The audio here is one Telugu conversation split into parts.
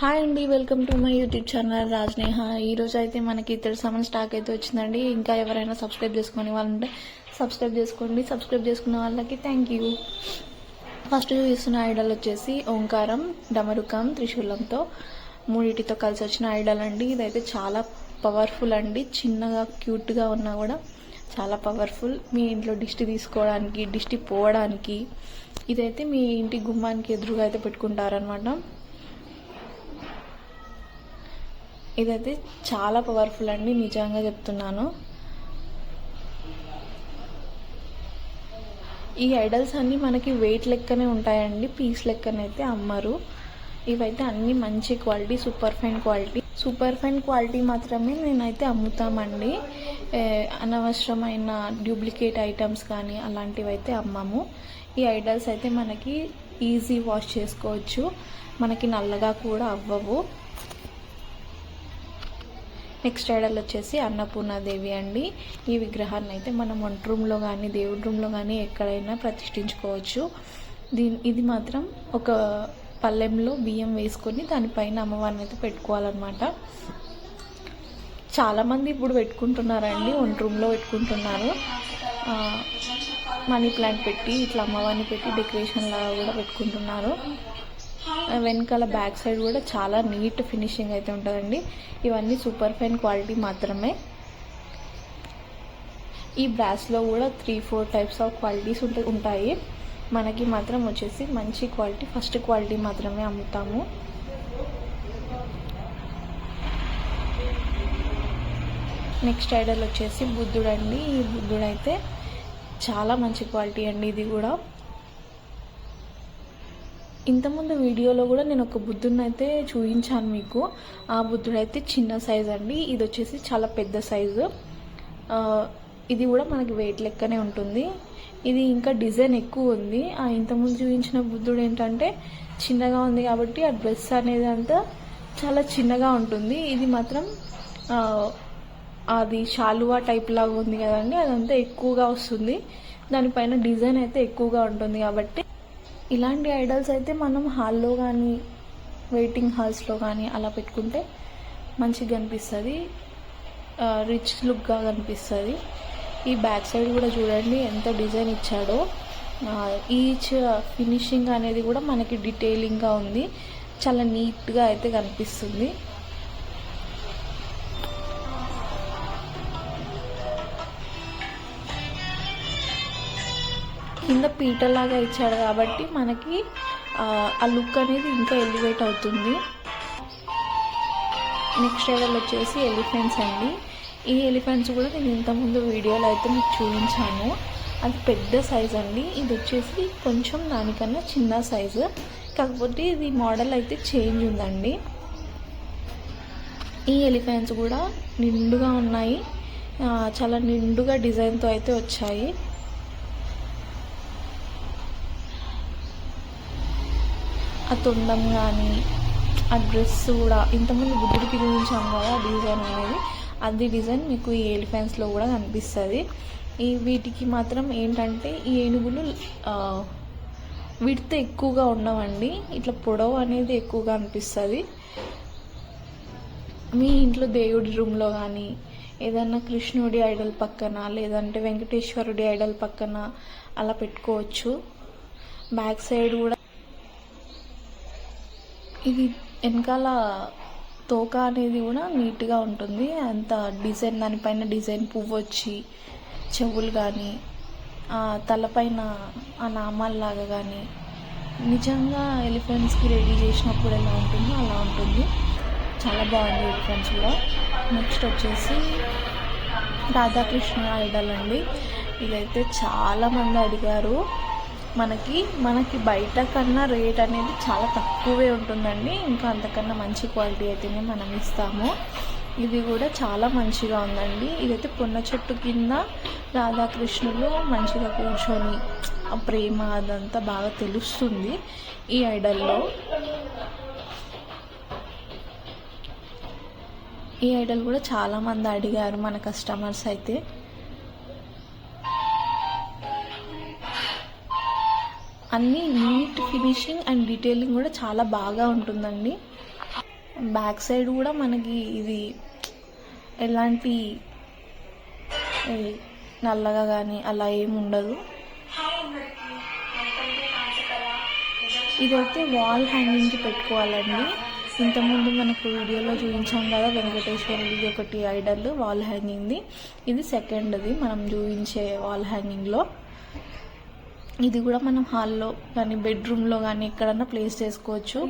హాయ్ అండి welcome to my YouTube channel Rajneha ఈరోజు అయితే మనకి ఇతడి సమన్ స్టాక్ అయితే వచ్చిందండి. ఇంకా ఎవరైనా సబ్స్క్రైబ్ చేసుకునే వాళ్ళు ఉంటే సబ్స్క్రైబ్ చేసుకోండి. సబ్స్క్రైబ్ చేసుకున్న వాళ్ళకి థ్యాంక్ యూ ఫస్ట్ చూస్తున్న ఐడల్ వచ్చేసి ఓంకారం డమరుకం త్రిశూలంతో మూడిటితో కలిసి వచ్చిన ఐడల్ అండి. ఇదైతే చాలా పవర్ఫుల్ అండి. చిన్నగా క్యూట్గా ఉన్నా కూడా చాలా పవర్ఫుల్ మీ ఇంట్లో దిష్టి తీసుకోవడానికి దిష్టి పోవడానికి ఇదైతే మీ ఇంటి గుమ్మానికి ఎదురుగా అయితే పెట్టుకుంటారనమాట ఇదైతే చాలా పవర్ఫుల్ అండి నిజంగా చెప్తున్నాను. ఈ ఐడల్స్ అన్నీ మనకి వెయిట్ లెక్కనే ఉంటాయండి పీస్ లెక్కనైతే అమ్మరు. ఇవైతే అన్ని మంచి quality super fine quality super fine quality మాత్రమే నేనైతే అమ్ముతామండి. అనవసరమైన డూప్లికేట్ ఐటమ్స్ కానీ అలాంటివి అయితే అమ్మము. ఈ ఐడల్స్ అయితే మనకి ఈజీ వాష్ చేసుకోవచ్చు. మనకి నల్లగా కూడా అవ్వవు. నెక్స్ట్ ఐడల్ వచ్చేసి అన్నపూర్ణాదేవి అండి. ఈ విగ్రహాన్ని అయితే మనం వంట రూమ్లో కానీ దేవుడి రూమ్లో కానీ ఎక్కడైనా ప్రతిష్ఠించుకోవచ్చు. దీని ఇది మాత్రం ఒక పల్లెంలో బియ్యం వేసుకొని దానిపైన అమ్మవారిని అయితే పెట్టుకోవాలన్నమాట. చాలామంది ఇప్పుడు పెట్టుకుంటున్నారండి వంట రూమ్లో పెట్టుకుంటున్నారు. మనీ ప్లాంట్ పెట్టి ఇట్లా అమ్మవారిని పెట్టి డెకరేషన్ లాగా కూడా పెట్టుకుంటున్నారు. వెనకాల బ్యాక్ సైడ్ కూడా చాలా నీట్ ఫినిషింగ్ అయితే ఉంటుందండి. ఇవన్నీ సూపర్ ఫైన్ క్వాలిటీ మాత్రమే. ఈ బ్రాస్లో కూడా three four types of qualities ఉంటాయి. మనకి మాత్రం వచ్చేసి మంచి క్వాలిటీ ఫస్ట్ క్వాలిటీ మాత్రమే అమ్ముతాము. నెక్స్ట్ ఐడల్ వచ్చేసి బుద్ధుడు అండి ఈ బుద్ధుడు అయితే చాలా మంచి క్వాలిటీ అండి ఇది కూడా. ఇంతకుముందు వీడియోలో కూడా నేను ఒక బుద్ధుడిని అయితే చూపించాను మీకు. ఆ బుద్ధుడు అయితే చిన్న సైజ్ అండి. ఇది వచ్చేసి చాలా పెద్ద సైజు. ఇది కూడా మనకి వెయిట్ లెక్కనే ఉంటుంది. ఇది ఇంకా డిజైన్ ఎక్కువ ఉంది. ఆ ఇంతకుముందు చూపించిన బుద్ధుడు ఏంటంటే చిన్నగా ఉంది కాబట్టి ఆ డ్రెస్ అనేది అంతా చాలా చిన్నగా ఉంటుంది. ఇది మాత్రం అది శాలువా టైప్ లాగా ఉంది కదండి. అదంతా ఎక్కువగా వస్తుంది. దానిపైన డిజైన్ అయితే ఎక్కువగా ఉంటుంది కాబట్టి ఇలాంటి ఐడల్స్ అయితే మనం హాల్లో కానీ వెయిటింగ్ హాల్స్లో కానీ అలా పెట్టుకుంటే మంచిగా కనిపిస్తుంది రిచ్ లుక్గా కనిపిస్తుంది ఈ బ్యాక్ సైడ్ కూడా చూడండి ఎంత డిజైన్ ఇచ్చాడో. ఈచ్ ఫినిషింగ్ అనేది కూడా మనకి డీటెయిలింగ్గా ఉంది. చాలా నీట్గా అయితే కనిపిస్తుంది. కింద పీటలాగా ఇచ్చాడు కాబట్టి మనకి ఆ, లుక్ అనేది ఇంకా ఎలివేట్ అవుతుంది. నెక్స్ట్ లెవెల్ వచ్చేసి ఎలిఫెంట్స్ అండి. ఈ ఎలిఫెంట్స్ కూడా నేను ఇంతకుముందు వీడియోలో అయితే మీకు చూపించాను. అది పెద్ద సైజ్ అండి. ఇది వచ్చేసి కొంచెం దానికన్నా చిన్న సైజు కాకపోతే ఇది మోడల్ అయితే చేంజ్ ఉందండి. ఈ ఎలిఫెంట్స్ కూడా నిండుగా ఉన్నాయి. చాలా నిండుగా డిజైన్తో అయితే వచ్చాయి. ఆ తొండం కానీ ఆ డ్రెస్ కూడా ఇంతకుముందు బుద్ధుడికి చూపించాం కదా ఆ డిజైన్ అనేది. అది డిజైన్ మీకు ఈ ఎలిఫెంట్స్లో కూడా కనిపిస్తుంది. ఈ వీటికి మాత్రం ఏంటంటే ఈ ఏనుగులు విడత ఎక్కువగా ఉండవండి. ఇట్లా పొడవు అనేది ఎక్కువగా అనిపిస్తుంది. మీ ఇంట్లో దేవుడి రూమ్లో కానీ ఏదన్నా కృష్ణుడి ఐడల్ పక్కన లేదంటే వెంకటేశ్వరుడి ఐడల్ పక్కన అలా పెట్టుకోవచ్చు. బ్యాక్ సైడ్ కూడా ఇది వెనకాల తోక అనేది కూడా నీట్గా ఉంటుంది. అంత డిజైన్ దానిపైన డిజైన్ పువ్వు వచ్చి చెవులు కానీ ఆ తలపైన ఆ నామాల్లాగా కానీ నిజంగా ఎలిఫెంట్స్కి రెడీ చేసినప్పుడు ఎలా ఉంటుందో అలా ఉంటుంది. చాలా బాగుంది ఎలిఫెంట్స్ కూడా. నెక్స్ట్ వచ్చేసి రాధాకృష్ణ ఐడల్ అండి. ఇదైతే చాలామంది అడిగారు. మనకి మనకి బయట కన్నా రేట్ అనేది చాలా తక్కువే ఉంటుందండి. ఇంకా అంతకన్నా మంచి క్వాలిటీ అయితేనే మనం ఇస్తాము. ఇది కూడా చాలా మంచిగా ఉందండి. ఇదైతే పొన్న చెట్టు కింద రాధాకృష్ణులు మంచిగా కూర్చొని ఆ ప్రేమ అదంతా బాగా తెలుస్తుంది ఈ ఐడల్లో. ఈ ఐడల్ కూడా చాలామంది అడిగారు మన కస్టమర్స్ అయితే. అన్నీ నీట్ ఫినిషింగ్ అండ్ డీటెయిలింగ్ కూడా చాలా బాగా ఉంటుందండి. బ్యాక్ సైడ్ కూడా మనకి ఇది ఎలాంటి నల్లగా కానీ అలా ఏమి ఉండదు. ఇదైతే వాల్ హ్యాంగింగ్కి పెట్టుకోవాలండి. ఇంతకుముందు మనకు వీడియోలో చూపించాం కదా వెంకటేశ్వరుడిది ఒకటి ఐడల్ వాల్ హ్యాంగింగ్ది ఇది సెకండ్ది మనం చూపించే వాల్ హ్యాంగింగ్లో ఇది కూడా మనం హాల్లో కానీ బెడ్రూమ్లో కానీ ఎక్కడన్నా ప్లేస్ చేసుకోవచ్చు.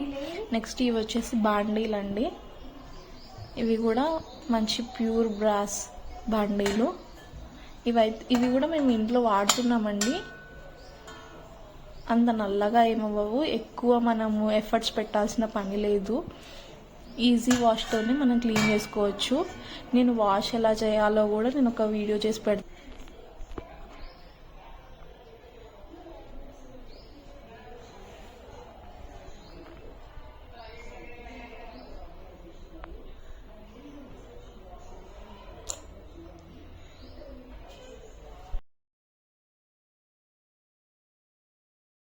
నెక్స్ట్ ఇవి వచ్చేసి బాండీలు అండి ఇవి కూడా మంచి ప్యూర్ బ్రాస్ బాండీలు. ఇవైతే ఇవి కూడా మేము ఇంట్లో వాడుతున్నామండి. అంత నల్లగా ఏమవ్వవు. ఎక్కువ మనము ఎఫర్ట్స్ పెట్టాల్సిన పని లేదు. ఈజీ వాష్తోనే మనం క్లీన్ చేసుకోవచ్చు. నేను వాష్ ఎలా చేయాలో కూడా నేను ఒక వీడియో చేసి పెడతాను